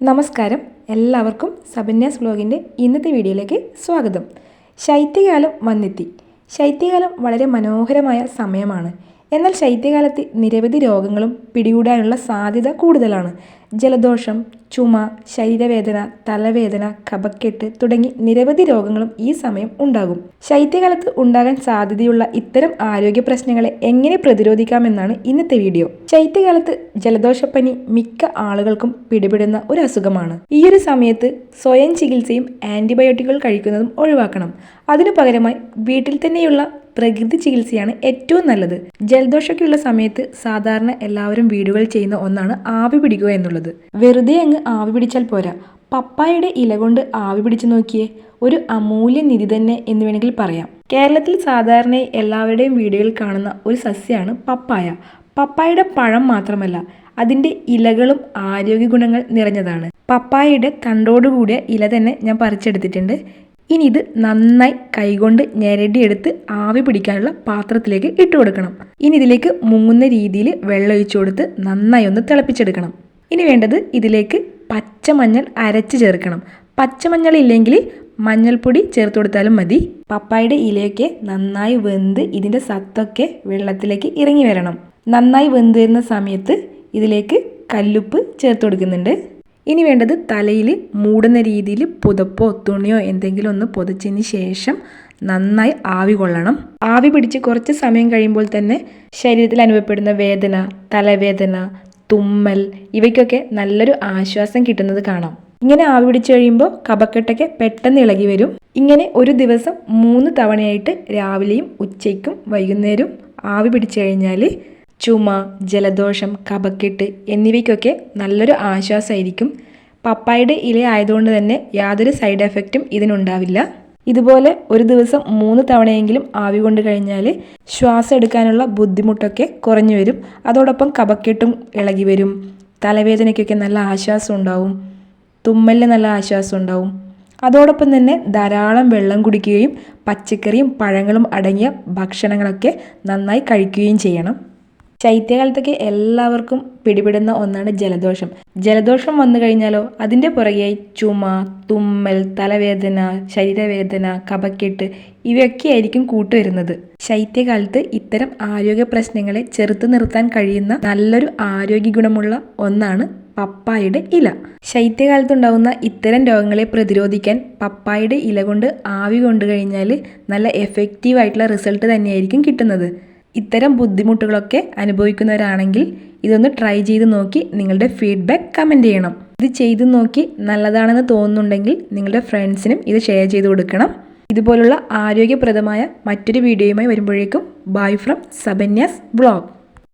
നമസ്കാരം. എല്ലാവർക്കും സബന്യാസ് വ്ലോഗിന്റെ ഇന്നത്തെ വീഡിയോയിലേക്ക് സ്വാഗതം. ശൈത്യകാലം വന്നെത്തി. ശൈത്യകാലം വളരെ മനോഹരമായ സമയമാണ്. എന്നാൽ ശൈത്യകാലത്ത് നിരവധി രോഗങ്ങളും പിടികൂടാനുള്ള സാധ്യത കൂടുതലാണ്. ജലദോഷം ചുമ ശരീരവേദന തലവേദന കഫക്കെട്ട് തുടങ്ങി നിരവധി രോഗങ്ങളും ഈ സമയം ഉണ്ടാകും. ശൈത്യകാലത്ത് ഉണ്ടാകാൻ സാധ്യതയുള്ള ഇത്തരം ആരോഗ്യ പ്രശ്നങ്ങളെ എങ്ങനെ പ്രതിരോധിക്കാമെന്നാണ് ഇന്നത്തെ വീഡിയോ. ശൈത്യകാലത്ത് ജലദോഷപ്പനി മിക്ക ആളുകൾക്കും പിടിപെടുന്ന ഒരു അസുഖമാണ്. ഈ ഒരു സമയത്ത് സ്വയം ചികിത്സയും ആന്റിബയോട്ടിക്കുകൾ കഴിക്കുന്നതും ഒഴിവാക്കണം. അതിനു പകരമായി വീട്ടിൽ തന്നെയുള്ള പ്രകൃതി ചികിത്സയാണ് ഏറ്റവും നല്ലത്. ജലദോഷമൊക്കെയുള്ള സമയത്ത് സാധാരണ എല്ലാവരും വീടുകളിൽ ചെയ്യുന്ന ഒന്നാണ് ആവി പിടിക്കുക എന്നുള്ളത്. വെറുതെ അങ്ങ് ആവി പിടിച്ചാൽ പോരാ. പപ്പായയുടെ ഇല കൊണ്ട് ആവി പിടിച്ചു നോക്കിയേ. ഒരു അമൂല്യ നിധി തന്നെ എന്ന് വേണമെങ്കിൽ പറയാം. കേരളത്തിൽ സാധാരണ എല്ലാവരുടെയും വീടുകളിൽ കാണുന്ന ഒരു സസ്യമാണ് പപ്പായ. പപ്പായയുടെ പഴം മാത്രമല്ല അതിന്റെ ഇലകളും ആരോഗ്യ ഗുണങ്ങൾ നിറഞ്ഞതാണ്. പപ്പായയുടെ തണ്ടോടുകൂടിയ ഇല തന്നെ ഞാൻ പറിച്ചെടുത്തിട്ടുണ്ട്. ഇനി ഇത് നന്നായി കൈകൊണ്ട് ഞെരടിയെടുത്ത് ആവി പിടിക്കാനുള്ള പാത്രത്തിലേക്ക് ഇട്ട് കൊടുക്കണം. ഇനി ഇതിലേക്ക് മുങ്ങുന്ന രീതിയിൽ വെള്ളം ഒഴിച്ചു കൊടുത്ത് നന്നായി ഒന്ന് തിളപ്പിച്ചെടുക്കണം. ഇനി വേണ്ടത് ഇതിലേക്ക് പച്ചമഞ്ഞൾ അരച്ച് ചേർക്കണം. പച്ചമഞ്ഞൾ ഇല്ലെങ്കിൽ മഞ്ഞൾപ്പൊടി ചേർത്ത് കൊടുത്താലും മതി. പപ്പായുടെ ഇലയൊക്കെ നന്നായി വെന്ത് ഇതിന്റെ സത്തൊക്കെ വെള്ളത്തിലേക്ക് ഇറങ്ങി വരണം. നന്നായി വെന്ത് വരുന്ന സമയത്ത് ഇതിലേക്ക് കല്ലുപ്പ് ചേർത്ത് കൊടുക്കുന്നുണ്ട്. ഇനി വേണ്ടത് തലയിൽ മൂടുന്ന രീതിയിൽ പുതപ്പോ തുണിയോ എന്തെങ്കിലും ഒന്ന് പുതച്ചതിന് ശേഷം നന്നായി ആവി കൊള്ളണം. ആവി പിടിച്ച് കുറച്ച് സമയം കഴിയുമ്പോൾ തന്നെ ശരീരത്തിൽ അനുഭവപ്പെടുന്ന വേദന തലവേദന തുമ്മൽ ഇവയ്ക്കൊക്കെ നല്ലൊരു ആശ്വാസം കിട്ടുന്നത് കാണാം. ഇങ്ങനെ ആവി പിടിച്ചു കഴിയുമ്പോൾ കപക്കെട്ടൊക്കെ പെട്ടെന്ന് ഇളകി വരും. ഇങ്ങനെ ഒരു ദിവസം മൂന്ന് തവണയായിട്ട് രാവിലെയും ഉച്ചയ്ക്കും വൈകുന്നേരവും ആവി പിടിച്ചു കഴിഞ്ഞാൽ ചുമ ജലദോഷം കഫക്കെട്ട് എന്നിവയ്ക്കൊക്കെ നല്ലൊരു ആശ്വാസമായിരിക്കും. പപ്പായുടെ ഇല ആയതുകൊണ്ട് തന്നെ യാതൊരു സൈഡ് എഫക്റ്റും ഇതിനുണ്ടാവില്ല. ഇതുപോലെ ഒരു ദിവസം മൂന്ന് തവണയെങ്കിലും ആവി കൊണ്ട് കഴിഞ്ഞാൽ ശ്വാസം എടുക്കാനുള്ള ബുദ്ധിമുട്ടൊക്കെ കുറഞ്ഞു വരും. അതോടൊപ്പം കഫക്കെട്ടും ഇളകി വരും. തലവേദനയ്ക്കൊക്കെ നല്ല ആശ്വാസം ഉണ്ടാവും. തുമ്മലിന് നല്ല ആശ്വാസം ഉണ്ടാവും. അതോടൊപ്പം തന്നെ ധാരാളം വെള്ളം കുടിക്കുകയും പച്ചക്കറിയും പഴങ്ങളും അടങ്ങിയ ഭക്ഷണങ്ങളൊക്കെ നന്നായി കഴിക്കുകയും ചെയ്യണം. ശൈത്യകാലത്തൊക്കെ എല്ലാവർക്കും പിടിപെടുന്ന ഒന്നാണ് ജലദോഷം. ജലദോഷം വന്നു കഴിഞ്ഞാലോ അതിന്റെ പുറകെയായി ചുമ തുമ്മൽ തലവേദന ശരീരവേദന കപക്കെട്ട് ഇവയൊക്കെ ആയിരിക്കും കൂട്ടുവരുന്നത്. ശൈത്യകാലത്ത് ഇത്തരം ആരോഗ്യ പ്രശ്നങ്ങളെ ചെറുത്തു നിർത്താൻ കഴിയുന്ന നല്ലൊരു ആരോഗ്യ ഗുണമുള്ള ഒന്നാണ് പപ്പായയുടെ ഇല. ശൈത്യകാലത്തുണ്ടാവുന്ന ഇത്തരം രോഗങ്ങളെ പ്രതിരോധിക്കാൻ പപ്പായയുടെ ഇല കൊണ്ട് ആവി കൊണ്ടു കഴിഞ്ഞാൽ നല്ല എഫക്റ്റീവ് ആയിട്ടുള്ള റിസൾട്ട് തന്നെയായിരിക്കും കിട്ടുന്നത്. ഇത്തരം ബുദ്ധിമുട്ടുകളൊക്കെ അനുഭവിക്കുന്നവരാണെങ്കിൽ ഇതൊന്ന് ട്രൈ ചെയ്ത് നോക്കി നിങ്ങളുടെ ഫീഡ്ബാക്ക് കമന്റ് ചെയ്യണം. ഇത് ചെയ്ത് നോക്കി നല്ലതാണെന്ന് തോന്നുന്നുണ്ടെങ്കിൽ നിങ്ങളുടെ ഫ്രണ്ട്സിനും ഇത് ഷെയർ ചെയ്ത് കൊടുക്കണം. ഇതുപോലുള്ള ആരോഗ്യപ്രദമായ മറ്റൊരു വീഡിയോയുമായി വരുമ്പോഴേക്കും. Bye from സബന്യാസ് blog